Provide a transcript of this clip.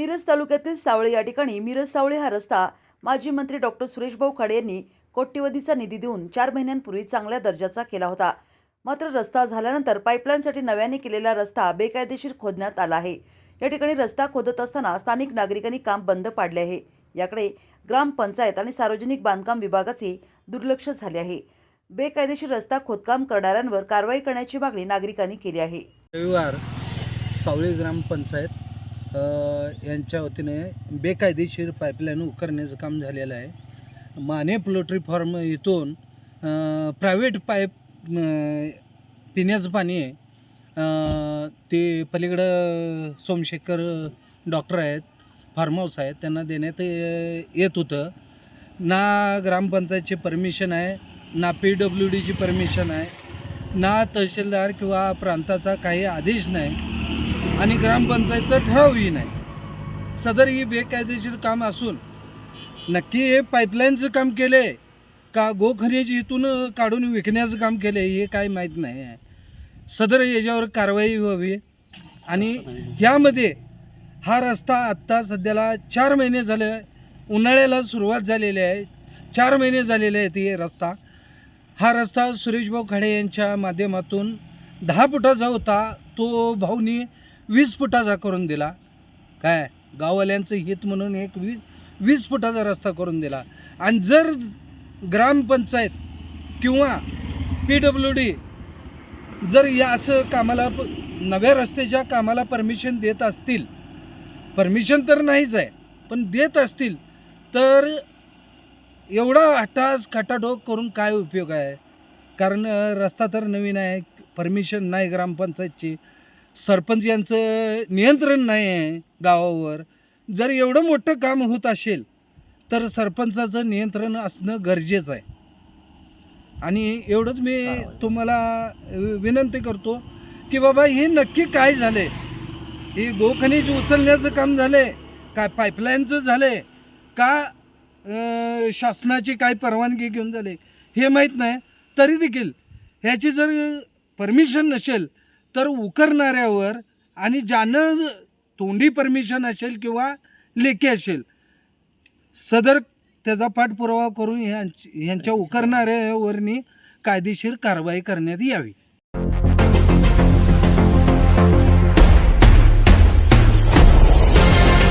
मिरज तालुक्यातील सावळे या ठिकाणी मिरज सावळे हा रस्ता माजी मंत्री डॉक्टर सुरेशभाऊ खाडे यांनी कोट्यवधीचा निधी देऊन चार महिन्यांपूर्वी चांगल्या दर्जाचा केला होता. मात्र रस्ता झाल्यानंतर पाईपलाईनसाठी नव्याने केलेला रस्ता बेकायदेशीर खोदण्यात आला आहे. या ठिकाणी रस्ता खोदत असताना स्थानिक नागरिकांनी काम बंद पाडले आहे. याकडे ग्रामपंचायत आणि सार्वजनिक बांधकाम विभागाचे दुर्लक्ष झाले आहे. बेकायदेशीर रस्ता खोदकाम करणाऱ्यांवर कारवाई करण्याची मागणी नागरिकांनी केली आहे. रविवार सावळी ग्रामपंचायत यांच्या वतीने बेकायदेशीर पाईपलाईन उकरण्याचं काम झालेलं आहे. माने पोल्ट्री फार्म इथून प्रायव्हेट पाईप पिण्याचं पाणी आहे. ते पलीकडं सोमशेखर डॉक्टर आहेत फार्म हाऊस आहेत त्यांना देण्यात येत होतं. ना ग्रामपंचायतची परमिशन आहे ना पी डब्ल्यू डीची परमिशन आहे ना तहसीलदार किंवा प्रांताचा काही आदेश नाही. आणि ग्रामपंचायतचा ठरावही नाही सदर ही बेकायदेशीर काम असून नक्की हे पाईपलाईनचं काम केले का गोखनिज इथून काढून विकण्याचं काम केले हे काय माहीत नाही आहे. सदर याच्यावर कारवाई व्हावी आणि यामध्ये हा रस्ता आत्ता सध्याला चार महिने झाले उन्हाळ्याला सुरुवात झालेली आहे. चार महिने झालेले आहेत हे रस्ता. हा रस्ता सुरेशभाऊ खाडे यांच्या माध्यमातून दहा फुटाचा होता. तो भाऊनी वीस फुटाचा करून दिला. काय? गाववाल्यांचं हित म्हणून एक वीस वीस फुटाचा रस्ता करून दिला. आणि जर ग्रामपंचायत किंवा पी डब्ल्यू डी जर या असं कामाला प- नव्या रस्त्याच्या कामाला परमिशन देत असतील परमिशन तर नाहीच आहे पण देत असतील तर एवढा हटास खटाडोक करून काय उपयोग आहे? कारण रस्ता तर नवीन आहे परमिशन नाही ग्रामपंचायतची. सरपंच यांचं नियंत्रण नाही आहे गावावर. जर एवढं मोठं काम होत असेल तर सरपंचाचं नियंत्रण असणं गरजेचं आहे. आणि एवढंच मी तुम्हाला विनंती करतो की बाबा हे नक्की काय झाले हे गोखनिज उचलण्याचं काम झाले काय पाईपलाईनचं झाले का शासनाची काय परवानगी घेऊन झाले? हे माहीत नाही. तरी देखील ह्याची जर परमिशन नसेल तर उकरणाऱ्यावर आणि ज्यानं तोंडी परमिशन असेल किंवा लेखी असेल सदर त्याचा पाठपुरावा करून ह्यांची ह्यांच्या उकरणाऱ्यावरनी कायदेशीर कारवाई करण्यात यावी.